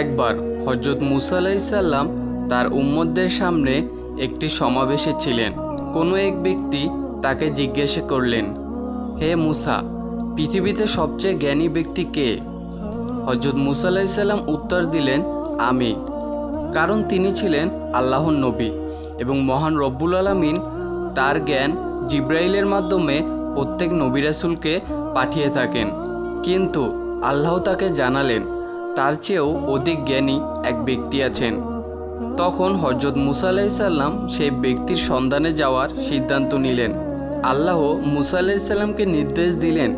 একবার হজরত মুসা আলাইসাল্লাম তার উম্মতদের সামনে একটি সমাবেশে ছিলেন। কোনো এক ব্যক্তি তাকে জিজ্ঞাসা করলেন, হে মুসা, পৃথিবীতে সবচেয়ে জ্ঞানী ব্যক্তি কে? হজরত মুসা আলাইসাল্লাম উত্তর দিলেন, আমি। কারণ তিনি ছিলেন আল্লাহর নবী এবং মহান রব্বুল আলমিন তার জ্ঞান জিব্রাইলের মাধ্যমে প্রত্যেক নবী রাসূলকে পাঠিয়ে থাকেন। কিন্তু আল্লাহ তাকে জানালেন তার চেয়েও অধিক জ্ঞানী এক ব্যক্তি আছেন। তখন হজরত মুসা আলাইসাল্লাম সেই ব্যক্তির সন্ধানে যাওয়ার সিদ্ধান্ত নিলেন। আল্লাহ মুসা নির্দেশ দিলেন,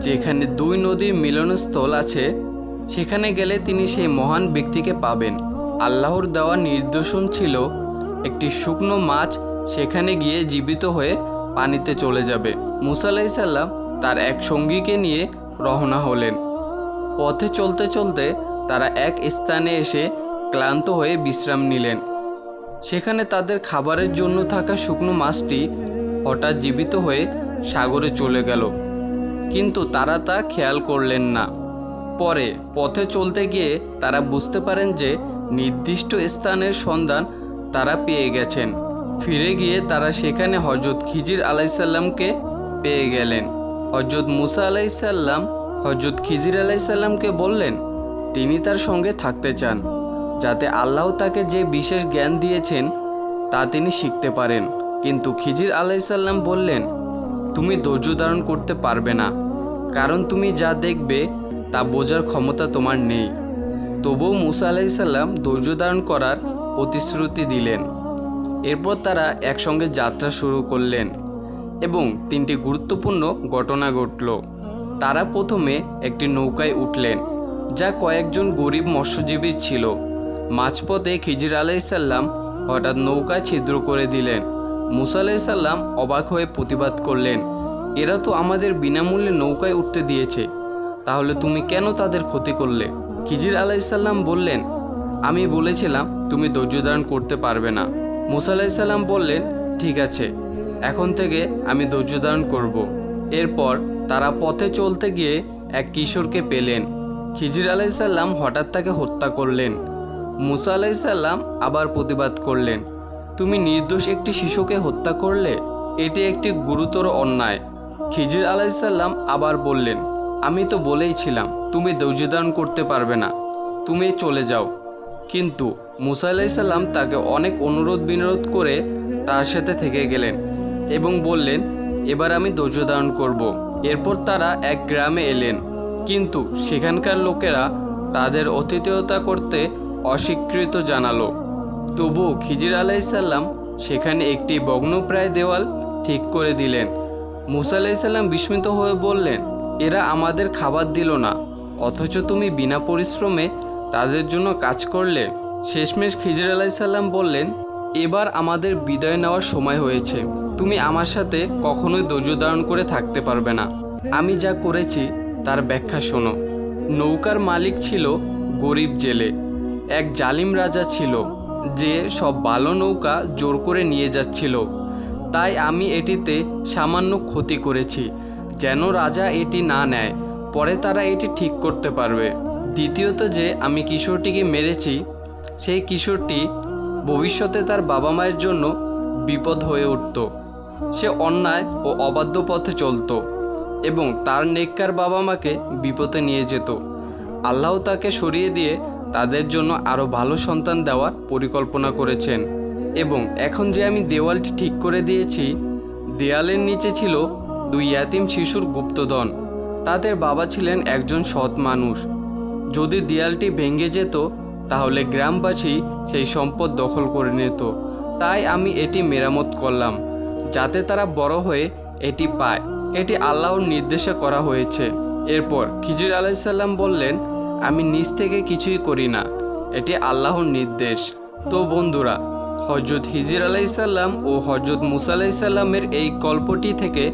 যেখানে দুই নদীর মিলনস্থল আছে, সেখানে গেলে তিনি সেই মহান ব্যক্তিকে পাবেন। আল্লাহর দেওয়া নির্দেশন ছিল, একটি শুকনো মাছ সেখানে গিয়ে জীবিত হয়ে পানিতে চলে যাবে। মুসা আলাইসাল্লাম তার এক সঙ্গীকে নিয়ে রওনা হলেন। পথে চলতে চলতে তারা এক স্থানে এসে ক্লান্ত হয়ে বিশ্রাম নিলেন। সেখানে তাদের খাবারের জন্য থাকা শুকনো মাছটি হঠাৎ জীবিত হয়ে সাগরে চলে গেল। কিন্তু তারা তা খেয়াল করলেন না। পরে পথে চলতে গিয়ে তারা বুঝতে পারেন যে নির্দিষ্ট স্থানের সন্ধান তারা পেয়ে গেছেন। ফিরে গিয়ে তারা সেখানে হজরত খিজির আলাইসাল্লামকে পেয়ে গেলেন। হজরত মুসা আলাইসাল্লাম হজরত খিজির আলাইসাল্লামকে বললেন, তিনি তার সঙ্গে থাকতে চান, যাতে আল্লাহ তাকে যে বিশেষ জ্ঞান দিয়েছেন, তা তিনি শিখতে পারেন। কিন্তু খিজির আলাইসাল্লাম বললেন, তুমি ধৈর্য ধারণ করতে পারবে না, কারণ তুমি যা দেখবে, তা বোঝার ক্ষমতা তোমার নেই। তবুও মুসা আলাইসাল্লাম ধৈর্য ধারণ করার প্রতিশ্রুতি দিলেন। এরপর তারা একসঙ্গে যাত্রা শুরু করলেন এবং তিনটি গুরুত্বপূর্ণ ঘটনা ঘটল। তারা প্রথমে একটি নৌকায় উঠলেন, যা কয়েকজন গরিব মৎস্যজীবীর ছিল। মাঝপথে খিজির আলাইসাল্লাম হঠাৎ নৌকায় ছিদ্র করে দিলেন। মুসা আলাইসাল্লাম অবাক হয়ে প্রতিবাদ করলেন, এরা তো আমাদের বিনামূল্যে নৌকায় উঠতে দিয়েছে, তাহলে তুমি কেন তাদের ক্ষতি করলে? খিজির আলাইসাল্লাম বললেন, আমি বলেছিলাম তুমি ধৈর্য ধারণ করতে পারবে না। মুসা আলাইসাল্লাম বললেন, ঠিক আছে, এখন থেকে আমি ধৈর্য ধারণ করব। এরপর তারা পথে চলতে গিয়ে এক কিশোরকে পেলেন। খিজির আলাইসাল্লাম হঠাৎ তাকে হত্যা করলেন। মুসা আলাইসাল্লাম আবার প্রতিবাদ করলেন। তুমি নির্দোষ একটি শিশুকে হত্যা করলে? এটি একটি গুরুতর অন্যায়। খিজির আলাইসাল্লাম আবার বললেন, আমি তো বলেইছিলাম তুমি ধারণ করতে পারবে না। তুমি চলে যাও। কিন্তু মুসা আলাইসাল্লাম তাকে অনেক অনুরোধ বিনোরোধ করে তার সাথে থেকে গেলেন এবং বললেন, এবার আমি ধারণ করব। এরপর তারা এক গ্রামে এলেন। কিন্তু সেখানকার লোকেরা তাদের অতিথেয়তা করতে অস্বীকৃত জানালো। তবুও খিজির আলাইসাল্লাম সেখানে একটি ভগ্নপ্রায় দেওয়াল ঠিক করে দিলেন। মুসা আলাইসাল্লাম বিস্মিত হয়ে বললেন, এরা আমাদের খাবার দিল না, অথচ তুমি বিনা পরিশ্রমে তাদের জন্য কাজ করলে। শেষমেশ খিজির আলাইসাল্লাম বললেন, এবার আমাদের বিদায় নেওয়ার সময় হয়েছে। তুমি আমার সাথে কখনোই ধৈর্য ধারণ করে থাকতে পারবে না। আমি যা করেছি, তার ব্যাখ্যা শোনো। নৌকার মালিক ছিল গরিব জেলে। এক জালিম রাজা ছিল, যে সব ভালো নৌকা জোর করে নিয়ে যাচ্ছিল। তাই আমি এটিতে সামান্য ক্ষতি করেছি, যেন রাজা এটি না নেয়। পরে তারা এটি ঠিক করতে পারবে। দ্বিতীয়ত যে আমি কিশোরটিকে মেরেছি, সেই কিশোরটি ভবিষ্যতে তার বাবা মায়ের জন্য বিপদ হয়ে উঠত। সে অন্যায় ও অবাধ্য পথে চলতো এবং তার নেককার বাবা মাকে বিপদে নিয়ে যেত। আল্লাহ তাকে সরিয়ে দিয়ে তাদের জন্য আরও ভালো সন্তান দেওয়ার পরিকল্পনা করেছেন এবং এখন যে আমি দেওয়ালটি ঠিক করে দিয়েছি, দেয়ালের নিচে ছিল দুই ইয়াতিম শিশুর গুপ্তধন। তাদের বাবা ছিলেন একজন সৎ মানুষ। যদি দেয়ালটি ভেঙে যেত, তাহলে গ্রামবাসী সেই সম্পদ দখল করে নিত। তাই আমি এটি মেরামত করলাম। যাতে তারা বড় হয়ে এটি পায়। এটি আল্লাহর নির্দেশে করা হয়েছে। এরপর খিজির আলাইসাল্লাম বললেন, আমি নিজ থেকে কিছুই করি না। এটি আল্লাহর নির্দেশ। তো বন্ধুরা হজরত হিজির আলাইসাল্লাম ও হজরত মুসা আলাইসাল্লামের এই গল্পটি থেকে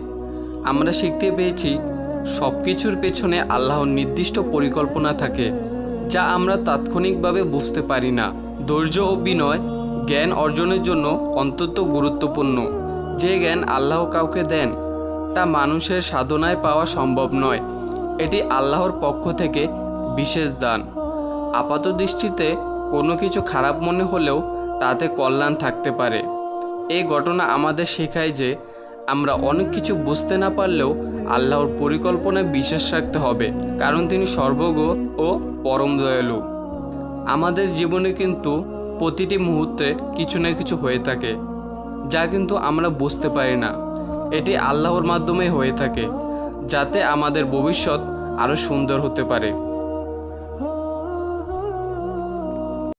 আমরা শিখতে পেয়েছি সব কিছুর পেছনে আল্লাহর নির্দিষ্ট পরিকল্পনা থাকে, যা আমরা তাৎক্ষণিকভাবে বুঝতে পারি না। ধৈর্য ও বিনয় জ্ঞান অর্জনের জন্য অন্তত গুরুত্বপূর্ণ। যে জ্ঞান আল্লাহ কাউকে দেন, তা মানুষের সাধনায় পাওয়া সম্ভব নয়। এটি আল্লাহর পক্ষ থেকে বিশেষ দান। আপাত দৃষ্টিতে কোনো কিছু খারাপ মনে হলেও তাতে কল্যাণ থাকতে পারে। এই ঘটনা আমাদের শেখায় যে আমরা অনেক কিছু বুঝতে না পারলেও আল্লাহর পরিকল্পনায় বিশ্বাস রাখতে হবে, কারণ তিনি সর্বজ্ঞ ও পরম দয়ালু। আমাদের জীবনে কিন্তু প্রতিটি মুহূর্তে কিছু না কিছু হয়ে থাকে। যা কিন্তু আমরা বুঝতে পারি না। এটি আল্লাহর মাধ্যমে হয়ে থাকে, যাতে আমাদের ভবিষ্যৎ আরও সুন্দর হতে পারে।